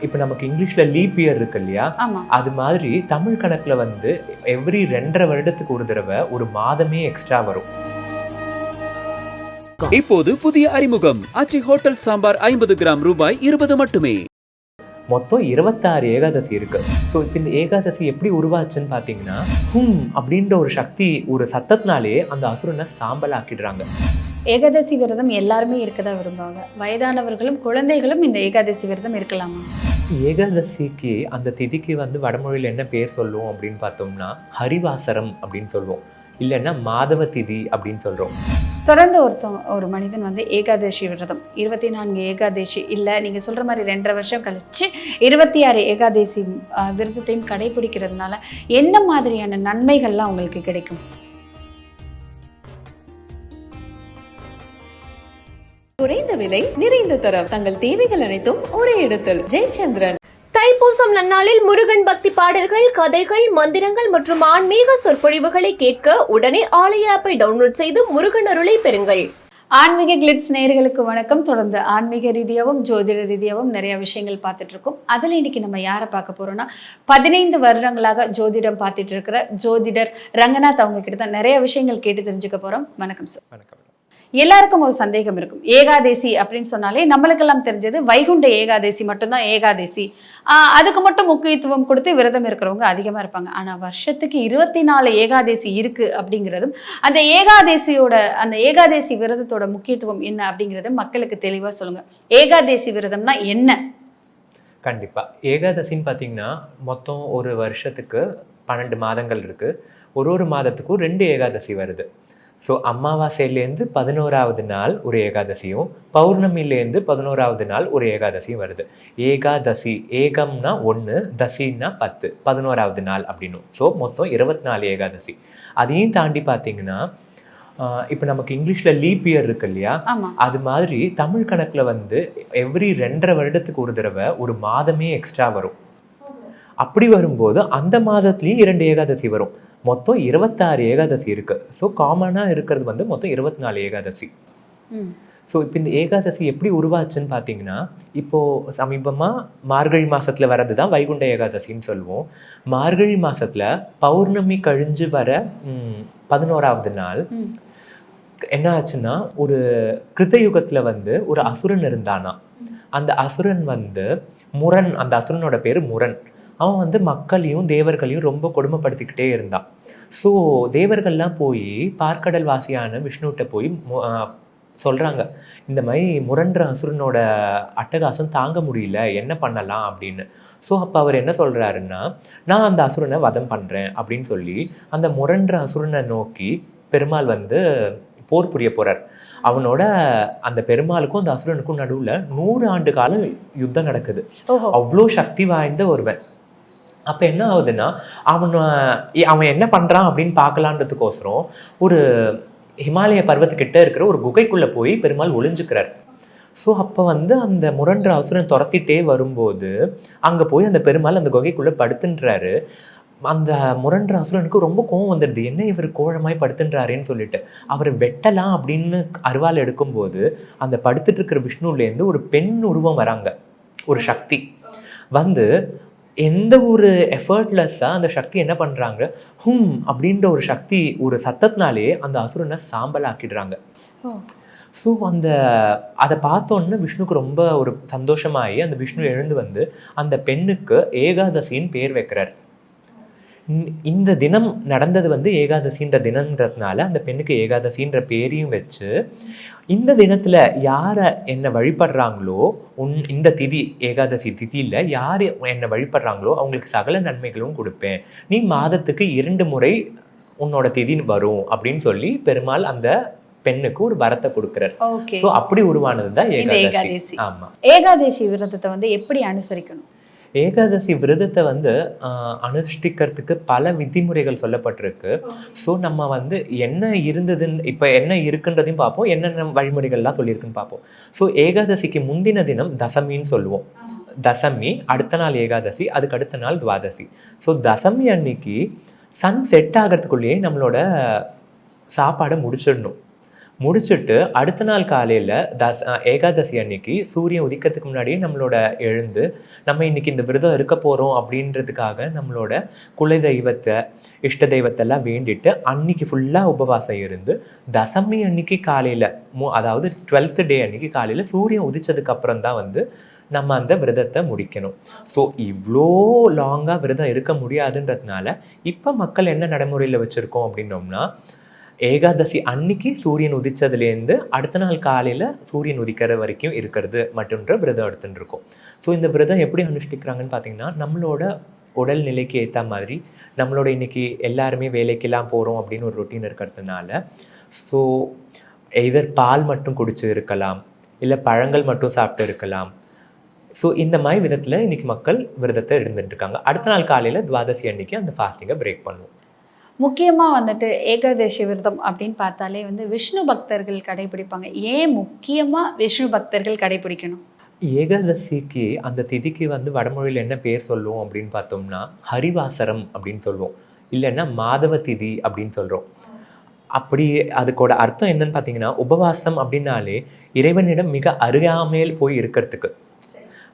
இப்போ நமக்கு இங்கிலீஷ்ல லீப் இயர் இருக்கு இல்லையா ஆமா. அது மாதிரி தமிழ் கணக்குல வந்து எவ்ரி ரெண்டரை வருடத்துக்கு ஒரு தடவை ஒரு மாதமே எக்ஸ்ட்ரா வரும். இப்போது புதிய அறிமுகம். ஆச்சி ஹோட்டல் சாம்பார் ஐம்பது கிராம் ரூபாய் இருபது மட்டுமே. மொத்தம் இருபத்தாறு ஏகாதசி இருக்கு. ஸோ இப்போ இந்த ஏகாதசி எப்படி உருவாச்சுன்னு பார்த்தீங்கன்னா ஹும் அப்படின்ற ஒரு சக்தி ஒரு சத்தத்தினாலே அந்த அசுரனை சாம்பல் ஆக்கிடுறாங்க ஏகாதசி விரதம் எல்லாருமே இருக்கதா விரும்புவாங்க. வயதானவர்களும் குழந்தைகளும் இந்த ஏகாதசி விரதம் இருக்கலாமா? ஏகாதசிக்கு அந்த திதிக்கு வந்து வடமொழியில் என்ன பேர் சொல்லுவோம் அப்படின்னு பார்த்தோம்னா ஹரிவாசரம் அப்படின்னு சொல்லுவோம். இல்லைன்னா மாதவ திதி அப்படின்னு சொல்கிறோம் தொடர்ந்து ஒருத்தன் ஒரு மனிதன் வந்து ஏகாதசி விரதம். இருபத்தி நான்கு ஏகாதசி இல்லை நீங்கள் சொல்கிற மாதிரி ரெண்டரை வருஷம் கழிச்சு இருபத்தி ஆறு ஏகாதசி விரதத்தையும் கடைபிடிக்கிறதுனால என்ன மாதிரியான நன்மைகள்லாம் உங்களுக்கு கிடைக்கும்? விலை நிறைந்த தரம். தங்கள் தேவைகள் அனைத்தும் ஒரே இடத்தில். ஜெயச்சந்திரன். தைப்பூசம் நன்னாளில் முருகன் பக்தி பாடல்கள் கதைகள் மந்திரங்கள் மற்றும் ஆன்மீக சொற்பொழிவுகளை கேட்க உடனே ஆலய ஆப்பை டவுன்லோட் செய்து முருகன் அருளை பெறுங்கள். ஆன்மீக கிளிட்ஸ் நேயர்களுக்கு வணக்கம். தொடர்ந்து ஆன்மீக ரீதியாகவும் ஜோதிட ரீதியாகவும் நிறைய விஷயங்கள் பார்த்துட்டு இருக்கோம். அதில் இன்னைக்கு நம்ம யாரை பார்க்க போறோம்னா பதினைந்து வருடங்களாக ஜோதிடம் பார்த்துட்டு இருக்கிற ஜோதிடர் ரங்கநாத் அவங்க கிட்ட தான் நிறைய விஷயங்கள் கேட்டு தெரிஞ்சுக்க போறோம். வணக்கம் சார் வணக்கம். எல்லாருக்கும் ஒரு சந்தேகம் இருக்கும். ஏகாதேசி அப்படின்னு சொன்னாலே நம்மளுக்கெல்லாம் தெரிஞ்சது வைகுண்ட ஏகாதேசி மட்டும்தான் ஏகாதேசி. அதுக்கு மட்டும் முக்கியத்துவம் கொடுத்து விரதம் இருக்கிறவங்க அதிகமாக இருப்பாங்க. ஆனால் வருஷத்துக்கு இருபத்தி நாலு ஏகாதேசி இருக்கு அப்படிங்கிறதும் அந்த ஏகாதேசியோட அந்த ஏகாதேசி விரதத்தோட முக்கியத்துவம் என்ன அப்படிங்கிறத மக்களுக்கு தெளிவாக சொல்லுங்கள் ஏகாதேசி விரதம்னா என்ன? கண்டிப்பாக ஏகாதசின்னு பார்த்தீங்கன்னா மொத்தம் ஒரு வருஷத்துக்கு பன்னெண்டு மாதங்கள் இருக்குது ஒரு ஒரு மாதத்துக்கும் ரெண்டு ஏகாதசி வருது. ஸோ அமாவாசையிலேருந்து பதினோராவது நாள் ஒரு ஏகாதசியும் பௌர்ணமிலேருந்து பதினோராவது நாள் ஒரு ஏகாதசியும் வருது. ஏகாதசி ஏகம்னா ஒன்று தசின்னா பத்து பதினோராவது நாள் அப்படின்னும். ஸோ மொத்தம் இருபத்தி நாலு ஏகாதசி. அதையும் தாண்டி பார்த்தீங்கன்னா இப்போ நமக்கு இங்கிலீஷில் லீப் இயர் இருக்கு இல்லையா? அது மாதிரி தமிழ் கணக்குல வந்து எவ்ரி ரெண்டரை வருடத்துக்கு ஒரு தடவை ஒரு மாதமே எக்ஸ்ட்ரா வரும். அப்படி வரும்போது அந்த மாதத்துலயும் இரண்டு ஏகாதசி வரும். மொத்தம் இருபத்தாறு ஏகாதசி இருக்கு. ஸோ காமனாக இருக்கிறது வந்து மொத்தம் இருபத்தி நாலு ஏகாதசி ஸோ இப்போ இந்த ஏகாதசி எப்படி உருவாச்சுன்னு பார்த்தீங்கன்னா இப்போ சமீபமாக மார்கழி மாசத்துல வர்றது தான் வைகுண்ட ஏகாதசின்னு சொல்லுவோம். மார்கழி மாசத்துல பௌர்ணமி கழிஞ்சு வர பதினோராவது நாள். என்ன ஆச்சுன்னா ஒரு கிருத்தயுகத்துல வந்து ஒரு அசுரன் இருந்தானா. அந்த அசுரன் வந்து முரண் அந்த அசுரனோட பேரு முரண். அவன் வந்து மக்களையும் தேவர்களையும் ரொம்ப கொடுமைப்படுத்திக்கிட்டே இருந்தான். ஸோ தேவர்கள்லாம் போய் பார்க்கடல் வாசியான விஷ்ணுகிட்ட போய் சொல்றாங்க இந்த மாதிரி முரண்ற அசுரனோட அட்டகாசம் தாங்க முடியல என்ன பண்ணலாம் அப்படின்னு. ஸோ அப்போ அவர் என்ன சொல்றாருன்னா நான் அந்த அசுரனை வதம் பண்றேன் அப்படின்னு சொல்லி அந்த முரண்ற அசுரனை நோக்கி பெருமாள் வந்து போர் புரிய போறார். அவனோட அந்த பெருமாளுக்கும் அந்த அசுரனுக்கும் நடுவுல நூறு ஆண்டு காலம் யுத்தம் நடக்குது. அவ்வளோ சக்தி வாய்ந்த ஒருவன். அப்போ என்ன ஆகுதுன்னா அவன் அவன் என்ன பண்ணுறான் அப்படின்னு பார்க்கலான்றதுக்கோசரம் ஒரு ஹிமாலய பர்வத்துக்கிட்ட இருக்கிற ஒரு குகைக்குள்ளே போய் பெருமாள் ஒளிஞ்சுக்கிறார். ஸோ அப்போ வந்து அந்த முரண்ட அசுரன் துரத்திட்டே வரும்போது அங்கே போய் அந்த பெருமாள் அந்த குகைக்குள்ளே படுத்துன்றாரு. அந்த முரண்ட அசுரனுக்கு ரொம்ப கோவம் வந்துடுது. என்ன இவர் கோழமாய் படுத்துன்றாருன்னு சொல்லிட்டு. அவர் வெட்டலாம் அப்படின்னு அருவாள் எடுக்கும்போது அந்த படுத்துட்டு இருக்கிற விஷ்ணுலேருந்து ஒரு பெண் உருவம் வராங்க. ஒரு சக்தி. வந்து எந்த ஒரு எஃபர்ட்லெஸ்ஸாக அந்த சக்தி என்ன பண்ணுறாங்க ஹும் அப்படின்ற ஒரு சக்தி ஒரு சத்தத்தினாலே அந்த அசுரனை சாம்பல் ஆக்கிடுறாங்க ஓ. ஸோ அந்த அதை பார்த்தோன்னே விஷ்ணுக்கு ரொம்ப ஒரு சந்தோஷமாகி அந்த விஷ்ணு எழுந்து வந்து அந்த பெண்ணுக்கு ஏகாதசின்னு பேர் வைக்கிறார். இந்த- தினம் நடந்தது வந்து ஏகாதசின்ற தினம்ன்றதுனால அந்த பெண்ணுக்கு ஏகாதசின்ற பேரையும் வச்சு இந்த தினத்துல யாரை என்னை வழிபடுறாங்களோ உன் இந்த திதி ஏகாதசி திதியில யார் என்னை வழிபடுறாங்களோ அவங்களுக்கு சகல நன்மைகளும் கொடுப்பேன். நீ மாதத்துக்கு இரண்டு முறை உன்னோட திதி வரும் அப்படின்னு சொல்லி பெருமாள் அந்த பெண்ணுக்கு ஒரு வரத்தை கொடுக்கிறார். அப்படி உருவானது தான் ஏகாதசி. ஆமா. ஏகாதசி விரதத்தை வந்து எப்படி அனுசரிக்கணும்? ஏகாதசி விரதத்தை வந்து அனுஷ்டிக்கிறதுக்கு பல விதிமுறைகள் சொல்லப்பட்டிருக்கு. ஸோ நம்ம வந்து என்ன இருந்ததுன்னு இப்போ என்ன இருக்குன்றதையும் பார்ப்போம். என்னென்ன வழிமுறைகள்லாம் சொல்லியிருக்குன்னு பார்ப்போம். ஸோ ஏகாதசிக்கு முந்தின தினம் தசமின்னு சொல்லுவோம். தசமி அடுத்த நாள் ஏகாதசி அதுக்கு அடுத்த நாள் துவாதசி. ஸோ தசமி அன்னைக்கு சன் செட் ஆகிறதுக்குள்ளேயே நம்மளோட சாப்பாடை முடிச்சிடணும். முடிச்சுட்டு அடுத்த நாள் காலையில் தஸ் ஏகாதசி அன்னைக்கு சூரியன் உதிக்கிறதுக்கு முன்னாடியே நம்மளோட எழுந்து நம்ம இன்னைக்கு இந்த விரதம் இருக்க போகிறோம் அப்படின்றதுக்காக நம்மளோட குல தெய்வத்தை இஷ்ட தெய்வத்தெல்லாம் வேண்டிட்டு அன்னைக்கு ஃபுல்லாக உபவாசம் இருந்து தசமி அன்னைக்கு காலையில் மு அதாவது டுவெல்த்து டே அன்னைக்கு காலையில் சூரியன் உதிச்சதுக்கப்புறம் தான் வந்து நம்ம அந்த விரதத்தை முடிக்கணும். ஸோ இவ்வளோ லாங்காக விரதம் இருக்க முடியாதுன்றதுனால இப்போ மக்கள் என்ன நடைமுறையில் வச்சுருக்கோம் அப்படின்னோம்னா ஏகாதசி அன்னைக்கு சூரியன் உதிச்சதுலேருந்து அடுத்த நாள் காலையில் சூரியன் உதிக்கிற வரைக்கும் இருக்கிறது மட்டுன்ற விரதம் எடுத்துகிட்டு இருக்கோம். ஸோ இந்த விரதம் எப்படி அனுஷ்டிக்கிறாங்கன்னு பார்த்தீங்கன்னா நம்மளோட உடல் நிலைக்கு ஏற்ற மாதிரி நம்மளோட இன்னைக்கு எல்லாருமே வேலைக்கெல்லாம் போகிறோம் அப்படின்னு ஒரு ரொட்டீன் இருக்கிறதுனால ஸோ எதர் பால் மட்டும் குடிச்சு இருக்கலாம் இல்லை பழங்கள் மட்டும் சாப்பிட்டு இருக்கலாம். ஸோ இந்த மாதிரி விதத்தில் இன்றைக்கி மக்கள் விரதத்தை இருந்துட்டு இருக்காங்க. அடுத்த நாள் காலையில் துவாதசி அன்னைக்கு அந்த ஃபாஸ்டிங்கை பிரேக் பண்ணுவோம். முக்கியமாக வந்துட்டு ஏகாதசி விரதம் அப்படின்னு பார்த்தாலே வந்து விஷ்ணு பக்தர்கள் கடைபிடிப்பாங்க. ஏன் முக்கியமாக விஷ்ணு பக்தர்கள் கடைபிடிக்கணும்? ஏகாதசிக்கு அந்த திதிக்கு வந்து வடமொழியில் என்ன பேர் சொல்லுவோம் அப்படின்னு பார்த்தோம்னா ஹரிவாசரம் அப்படின்னு சொல்லுவோம். இல்லைன்னா மாதவ திதி அப்படின்னு சொல்கிறோம் அப்படி அதுக்கோட அர்த்தம் என்னன்னு பார்த்தீங்கன்னா உபவாசம் அப்படின்னாலே இறைவனிடம் மிக அருகாமையில் போய் இருக்கிறதுக்கு.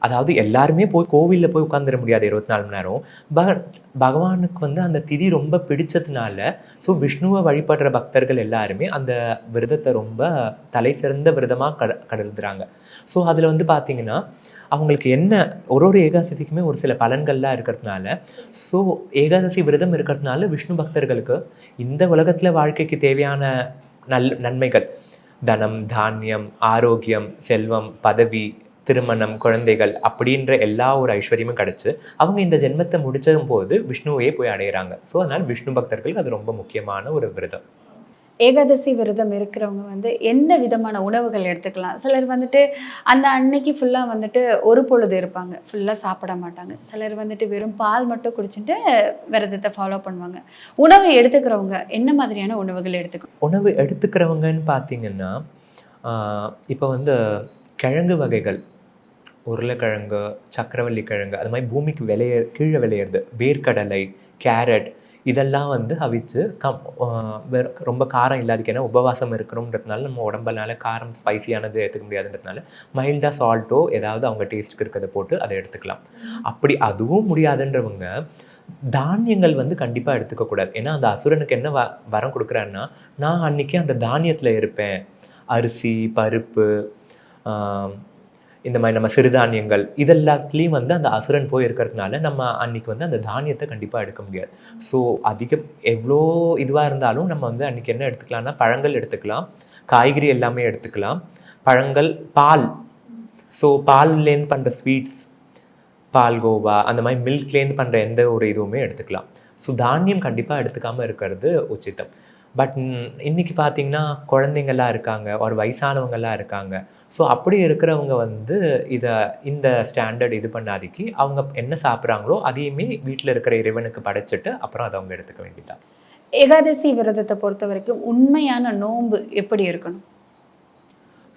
அதாவது எல்லாருமே போய் கோவிலில் போய் உட்காந்துட முடியாது இருபத்தி நாலு மணி நேரம். பக பகவானுக்கு வந்து அந்த திதி ரொம்ப பிடிச்சதுனால ஸோ விஷ்ணுவை வழிபடுற பக்தர்கள் எல்லாருமே அந்த விரதத்தை ரொம்ப தலை சிறந்த விரதமாக கட கடந்துறாங்க. ஸோ அதில் வந்து பார்த்தீங்கன்னா அவங்களுக்கு என்ன ஒரு ஒரு ஏகாதசிக்குமே ஒரு சில பலன்கள்லாம் இருக்கிறதுனால ஸோ ஏகாதசி விரதம் இருக்கிறதுனால விஷ்ணு பக்தர்களுக்கு இந்த உலகத்தில் வாழ்க்கைக்கு தேவையான நல் நன்மைகள். தனம் தானியம் ஆரோக்கியம் செல்வம் பதவி திருமணம் குழந்தைகள் அப்படின்ற எல்லா ஒரு ஐஸ்வர்யமும் கிடச்சி அவங்க இந்த ஜென்மத்தை முடிச்சதும் போது விஷ்ணுவையே போய் அடையிறாங்க. ஸோ அதனால் விஷ்ணு பக்தர்களுக்கு அது ரொம்ப முக்கியமான ஒரு விரதம். ஏகாதசி விரதம் இருக்கிறவங்க வந்து எந்த விதமான உணவுகள் எடுத்துக்கலாம்? சிலர் வந்துட்டு அந்த அன்னைக்கு ஃபுல்லாக வந்துட்டு ஒரு பொழுது இருப்பாங்க. ஃபுல்லாக சாப்பிட மாட்டாங்க. சிலர் வந்துட்டு வெறும் பால் மட்டும் குடிச்சிட்டு விரதத்தை ஃபாலோ பண்ணுவாங்க. உணவு எடுத்துக்கிறவங்க என்ன மாதிரியான உணவுகள் எடுத்துக்கணும் உணவு எடுத்துக்கிறவங்கன்னு பார்த்தீங்கன்னா இப்போ வந்து கிழங்கு வகைகள் உருளைக்கிழங்கு சக்கரவள்ளி கிழங்கு அது மாதிரி பூமிக்கு விளைய கீழே விளையிறது வேர்க்கடலை கேரட் இதெல்லாம் வந்து அவிச்சு கம் ரொம்ப காரம் இல்லாததுக்கு ஏன்னா உபவாசம் இருக்கணுன்றதுனால நம்ம உடம்புனால காரம் ஸ்பைசியானது எடுத்துக்க முடியாதுன்றதுனால மைல்டாக சால்ட்டோ ஏதாவது அவங்க டேஸ்ட்டுக்கு இருக்கிறத போட்டு அதை எடுத்துக்கலாம். அப்படி அதுவும் முடியாதுன்றவங்க தானியங்கள் வந்து கண்டிப்பாக எடுத்துக்கக்கூடாது ஏன்னா அந்த அசுரனுக்கு என்ன வ வரம் கொடுக்குறாருன்னா நான் அன்றைக்கி அந்த தானியத்தில் இருப்பேன். அரிசி பருப்பு இந்த மாதிரி நம்ம சிறுதானியங்கள் இதெல்லாத்துலேயும் வந்து அந்த அசுரன் போய் இருக்கிறதுனால நம்ம அன்னைக்கு வந்து அந்த தானியத்தை கண்டிப்பாக எடுக்க முடியாது. ஸோ அதிகம் எவ்வளோ இதுவாக இருந்தாலும் நம்ம வந்து அன்னைக்கு என்ன எடுத்துக்கலாம்னா பழங்கள் எடுத்துக்கலாம் காய்கறி எல்லாமே எடுத்துக்கலாம். பழங்கள் பால். ஸோ பால்லேருந்து பண்ணுற ஸ்வீட்ஸ் பால்கோவா அந்த மாதிரி மில்க்லேருந்து பண்ணுற எந்த ஒரு இதுவுமே எடுத்துக்கலாம். ஸோ தானியம் கண்டிப்பாக எடுத்துக்காமல் இருக்கிறது உச்சித்தம் பட் இன்னைக்கு பார்த்தீங்கன்னா குழந்தைங்கள்லாம் இருக்காங்க ஒரு வயசானவங்கெல்லாம் இருக்காங்க. ஸோ அப்படி இருக்கிறவங்க வந்து இதை இந்த ஸ்டாண்டர்ட் இது பண்ணாதிக்கு அவங்க என்ன சாப்பிட்றாங்களோ அதையுமே வீட்டில் இருக்கிற இறைவனுக்கு படைச்சிட்டு அப்புறம் அதை அவங்க எடுத்துக்க வேண்டியதான் ஏகாதசி விரதத்தை பொறுத்த வரைக்கும் உண்மையான நோன்பு எப்படி இருக்கணும்?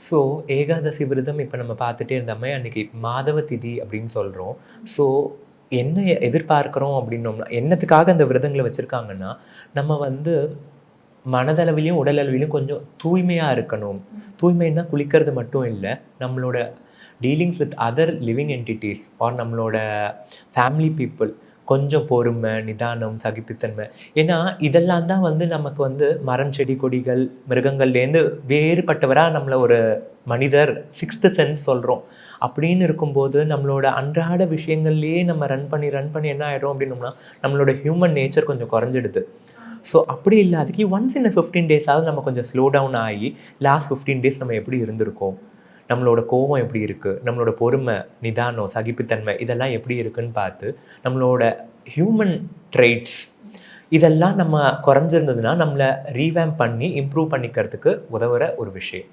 ஸோ ஏகாதசி விரதம் இப்போ நம்ம பார்த்துட்டே இருந்தோமே அன்னைக்கு மாதவ திதி அப்படின்னு சொல்கிறோம் ஸோ என்ன எதிர்பார்க்குறோம் அப்படின்னோம்னா என்னத்துக்காக அந்த விரதங்களை வச்சுருக்காங்கன்னா நம்ம வந்து மனதளவிலையும் உடலளவிலையும் கொஞ்சம் தூய்மையாக இருக்கணும். தூய்மைன்னா குளிக்கிறது மட்டும் இல்லை நம்மளோட dealings with other living entities or நம்மளோட ஃபேமிலி பீப்புள் கொஞ்சம் பொறுமை நிதானம் சகிப்புத்தன்மை. ஏன்னா இதெல்லாம் தான் வந்து நமக்கு வந்து மரம் செடி கொடிகள் மிருகங்கள்லேருந்து வேறுபட்டவராக நம்மளை ஒரு மனிதர் சிக்ஸ்த்து சென்ஸ் சொல்கிறோம் அப்படின்னு இருக்கும்போது நம்மளோட அன்றாட விஷயங்கள்லேயே நம்ம ரன் பண்ணி ரன் பண்ணி என்ன ஆயிடும் அப்படின்னோம்னா நம்மளோட ஹியூமன் நேச்சர் கொஞ்சம் குறைஞ்சிடுது. ஸோ அப்படி இல்லாதக்கு ஒன்ஸ் இன் ஃபிஃப்டீன் டேஸாவது நம்ம கொஞ்சம் ஸ்லோ டவுன் ஆகி லாஸ்ட் ஃபிஃப்டீன் டேஸ் நம்ம எப்படி இருந்திருக்கோம்? நம்மளோட கோபம் எப்படி இருக்குது நம்மளோட பொறுமை நிதானம் சகிப்புத்தன்மை இதெல்லாம் எப்படி இருக்குன்னு பார்த்து நம்மளோட ஹியூமன் ட்ரைட்ஸ் இதெல்லாம் நம்ம குறைஞ்சிருந்ததுன்னா நம்மளை ரீவேம் பண்ணி இம்ப்ரூவ் பண்ணிக்கிறதுக்கு உதவுற ஒரு விஷயம்.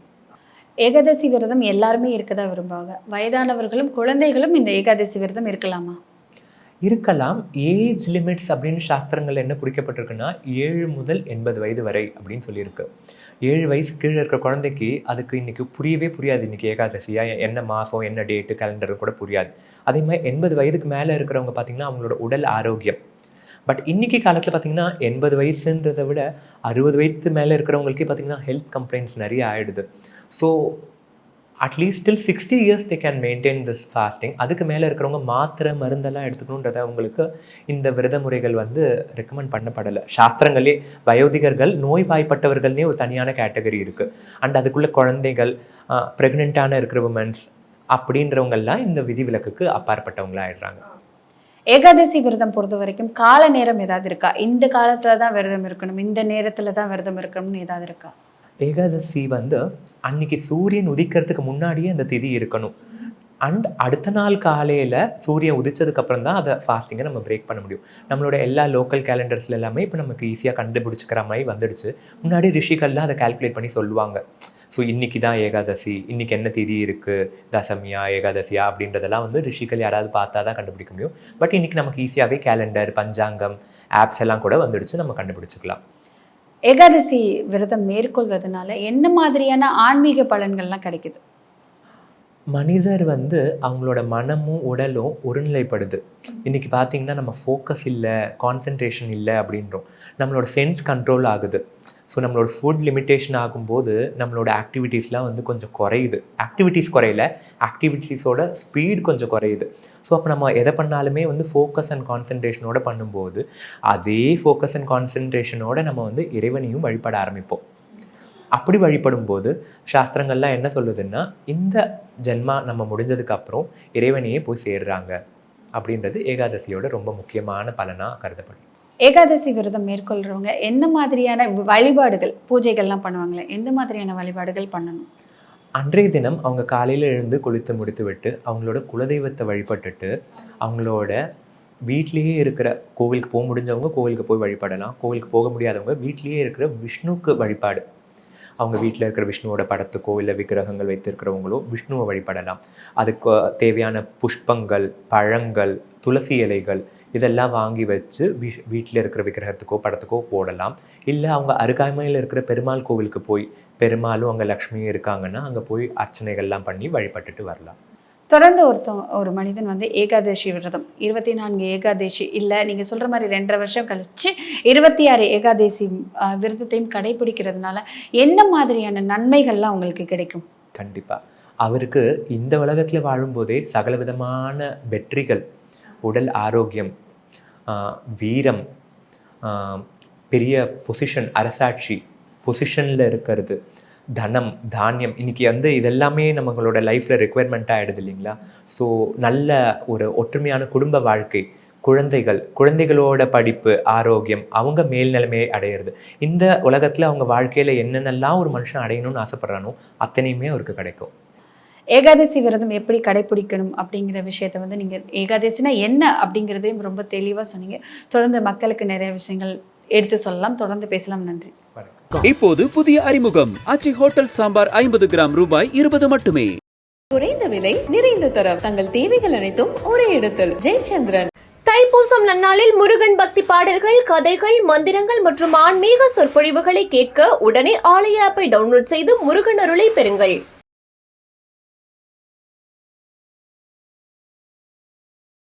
ஏகாதசி விரதம் எல்லாருமே இருக்கதா விரும்புவாங்க? வயதானவர்களும் குழந்தைகளும் இந்த ஏகாதசி விரதம் இருக்கலாமா? இருக்கலாம் ஏஜ் லிமிட்ஸ் அப்படின்னு சாஸ்திரங்கள் என்ன குறிக்கப்பட்டிருக்குன்னா ஏழு முதல் எண்பது வயது வரை அப்படின்னு சொல்லியிருக்கு. ஏழு வயசு கீழே இருக்கிற குழந்தைக்கு அதுக்கு இன்றைக்கி புரியவே புரியாது. இன்றைக்கி ஏகாதசியாக என்ன மாதம் என்ன டேட்டு கேலண்டர் கூட புரியாது. அதே மாதிரி எண்பது வயதுக்கு மேலே இருக்கிறவங்க பார்த்தீங்கன்னா அவங்களோட உடல் ஆரோக்கியம். பட் இன்றைக்கி காலத்தில் பார்த்தீங்கன்னா எண்பது வயசுன்றதை விட அறுபது வயசு மேலே இருக்கிறவங்களுக்கே பார்த்தீங்கன்னா ஹெல்த் கம்ப்ளைண்ட்ஸ் நிறைய ஆகிடுது so at least still sixty years they can maintain this fasting அதுக்கு மேலே இருக்கிறவங்க மாத்திரை மருந்தெல்லாம் எடுத்துக்கணுன்றத அவங்களுக்கு இந்த விரத முறைகள் வந்து ரெக்கமெண்ட் பண்ணப்படலை. சாஸ்திரங்களே வயோதிகர்கள் நோய்வாய்ப்பட்டவர்கள்னே ஒரு தனியான கேட்டகரி இருக்குது அண்ட் அதுக்குள்ளே குழந்தைகள் ப்ரெக்னெண்ட்டான இருக்கிற உமன்ஸ் அப்படின்றவங்கெல்லாம் இந்த விதிவிலக்குக்கு அப்பாற்பட்டவங்களாக ஆயிடுறாங்க ஏகாதசி விரதம் பொறுத்த வரைக்கும் கால நேரம் ஏதாவது இருக்கா? இந்த காலத்துல தான் விரதம் இருக்கணும் இந்த நேரத்துல தான் விரதம் இருக்கணும்னு ஏதாவது இருக்கா? ஏகாதசி வந்து அன்னைக்கு சூரியன் உதிக்கிறதுக்கு முன்னாடியே அந்த திதி இருக்கணும். அண்ட் அடுத்த நாள் காலையில் சூரியன் உதிச்சதுக்கப்புறம் தான் அதை ஃபாஸ்டிங்கை நம்ம பிரேக் பண்ண முடியும். நம்மளோட எல்லா லோக்கல் கேலண்டர்ஸ்ல எல்லாமே இப்போ நமக்கு ஈஸியாக கண்டுபிடிச்சிக்கிற மாதிரி வந்துடுச்சு. முன்னாடி ரிஷிகள்லாம் அதை கால்குலேட் பண்ணி சொல்லுவாங்க. ஸோ இன்றைக்கி தான் ஏகாதசி இன்றைக்கி என்ன திதி இருக்குது தசமியா ஏகாதசியா அப்படின்றதெல்லாம் வந்து ரிஷிகள் யாராவது பார்த்தா தான் கண்டுபிடிக்க முடியும். பட் இன்றைக்கி நமக்கு ஈஸியாகவே கேலண்டர் பஞ்சாங்கம் ஆப்ஸ் எல்லாம் கூட வந்துடுச்சு. நம்ம கண்டுபிடிச்சிக்கலாம். ஏகாதசி விரதம் மேற்கொள்வதனால என்ன மாதிரியான ஆன்மீக பலன்கள்லாம் கிடைக்குது? மனிதர் வந்து அவங்களோட மனமும் உடலும் ஒருநிலைப்படுது. இன்னைக்கு பார்த்தீங்கன்னா நம்ம ஃபோக்கஸ் இல்லை கான்சென்ட்ரேஷன் இல்லை அப்படின்றோம். நம்மளோட சென்ஸ் கண்ட்ரோல் ஆகுது. ஸோ நம்மளோட ஃபுட் லிமிட்டேஷன் ஆகும்போது நம்மளோட ஆக்டிவிட்டீஸ்லாம் வந்து கொஞ்சம் குறையுது. ஆக்டிவிட்டீஸ் குறையல. ஆக்டிவிட்டீஸோட ஸ்பீட் கொஞ்சம் குறையுது. ஸோ அப்போ நம்ம எதை பண்ணாலுமே வந்து ஃபோக்கஸ் அண்ட் கான்சன்ட்ரேஷனோட பண்ணும்போது அதே ஃபோக்கஸ் அண்ட் கான்சன்ட்ரேஷனோட நம்ம வந்து இறைவனையும் வழிபட ஆரம்பிப்போம். அப்படி வழிபடும்போது சாஸ்திரங்கள்லாம் என்ன சொல்லுதுன்னா இந்த ஜென்மா நம்ம முடிஞ்சதுக்கப்புறம் இறைவனையே போய் சேர்றாங்க. அப்படின்றது ஏகாதசியோட ரொம்ப முக்கியமான பலனாக கருதப்படும் ஏகாதசி விரதம் மேற்கொள்கிறவங்க என்ன மாதிரியான வழிபாடுகள் பூஜைகள்லாம் பண்ணுவாங்களே எந்த மாதிரியான வழிபாடுகள் பண்ணணும்? அன்றைய தினம் அவங்க காலையில் எழுந்து குளித்து முடித்து விட்டு அவங்களோட குலதெய்வத்தை வழிபட்டுட்டு அவங்களோட வீட்லேயே இருக்கிற கோவிலுக்கு போக முடிஞ்சவங்க கோவிலுக்கு போய் வழிபடலாம். கோவிலுக்கு போக முடியாதவங்க வீட்லேயே இருக்கிற விஷ்ணுக்கு வழிபாடு. அவங்க வீட்டில் இருக்கிற விஷ்ணுவோட படத்துக்கோ இல்லை விக்கிரகங்கள் வைத்திருக்கிறவங்களோ விஷ்ணுவை வழிபடலாம். அதுக்கு தேவையான புஷ்பங்கள் பழங்கள் துளசி இலைகள் இதெல்லாம் வாங்கி வச்சு வீ வீட்டில் இருக்கிற விக்கிரகத்துக்கோ படத்துக்கோ போடலாம். இல்லை அவங்க அருகாமையில் இருக்கிற பெருமாள் கோவிலுக்கு போய் பெருமாளும் அங்கே லக்ஷ்மியும் இருக்காங்கன்னா அங்கே போய் அர்ச்சனைகள்லாம் பண்ணி வழிபட்டுட்டு வரலாம். தொடர்ந்து ஒருத்தன் ஒரு மனிதன் வந்து ஏகாதசி விரதம். இருபத்தி நான்கு ஏகாதசி இல்லை நீங்கள் சொல்கிற மாதிரி ரெண்டரை வருஷம் கழிச்சு இருபத்தி ஆறு ஏகாதசி விரதத்தையும் கடைபிடிக்கிறதுனால என்ன மாதிரியான நன்மைகள்லாம் உங்களுக்கு கிடைக்கும்? கண்டிப்பாக அவருக்கு இந்த உலகத்தில் வாழும்போதே சகல விதமான வெற்றிகள் உடல் ஆரோக்கியம் வீரம் பெரிய பொசிஷன் அரசாட்சி பொசிஷனில் இருக்கிறது. தனம் தானியம் இன்றைக்கி வந்து இதெல்லாமே நம்மளோட லைஃப்பில் ரெக்குவயர்மெண்ட்டாக ஆகிடுது இல்லைங்களா? ஸோ நல்ல ஒரு ஒற்றுமையான குடும்ப வாழ்க்கை குழந்தைகள் குழந்தைகளோட படிப்பு ஆரோக்கியம் அவங்க மேல்நிலைமையை அடையிறது. இந்த உலகத்தில் அவங்க வாழ்க்கையில் என்னென்னலாம் ஒரு மனுஷன் அடையணும்னு ஆசைப்படுறானோ அத்தனையுமே அவருக்கு கிடைக்கும். ஏகாதசி விரதம் எப்படி கடைபிடிக்கணும் அப்படிங்கிற விஷயத்த வந்து நீங்கள் ஏகாதசினா என்ன அப்படிங்கிறதையும் ரொம்ப தெளிவாக சொன்னீங்க. தொடர்ந்து மக்களுக்கு நிறைய விஷயங்கள் எடுத்து சொல்லலாம். தொடர்ந்து பேசலாம். நன்றி. இப்போது புதிய அறிமுகம். ஆச்சி ஹோட்டல் சாம்பார் ஐம்பது கிராம் ரூபாய் இருபது மட்டுமே. குறைந்த விலை நிறைந்த தரம். தங்கள் தேவைகள் அனைத்தும் ஒரே இடத்தில். ஜெயச்சந்திரன். தைப்பூசம் நன்னாளில் முருகன் பக்தி பாடல்கள் கதைகள் மந்திரங்கள் மற்றும் ஆன்மீக சொற்பொழிவுகளை கேட்க உடனே ஆலய ஆப்பை டவுன்லோட் செய்து முருகன் அருளை பெறுங்கள்.